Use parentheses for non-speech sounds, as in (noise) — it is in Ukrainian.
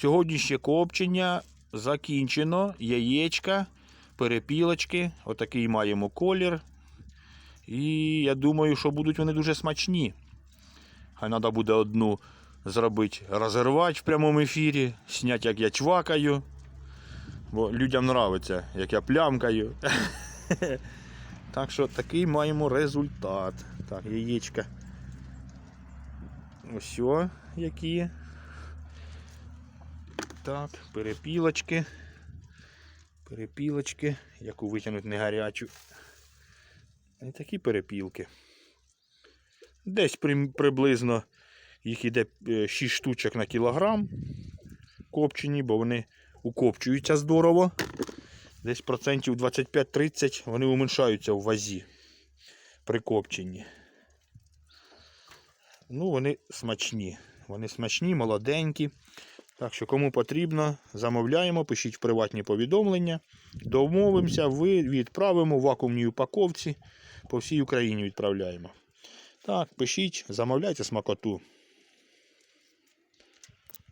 Сьогоднішнє копчення закінчено. Яєчка, перепілочки. Отакий маємо колір. І я думаю, що будуть вони дуже смачні. Хай треба буде одну зробити розірвати в прямому ефірі, зняти, як я чвакаю. Бо людям подобається, як я плямкаю. (laughs) Так що такий маємо результат. Так, яєчка. Ось які. Так, перепілочки. Перепілочки. Яку витягнути не гарячу. І такі перепілки. Десь при- приблизно їх іде 6 штучок на кілограм копчені, бо вони укопчуються здорово. Десь процентів 25-30 вони уменшаються в вазі при копченні. Ну, вони смачні. Вони смачні, молоденькі. Так що, кому потрібно, замовляємо, пишіть в приватні повідомлення. Домовимося, ви відправимо в вакуумній упаковці. По всій Україні відправляємо. Так, пишіть, замовляйте смакоту.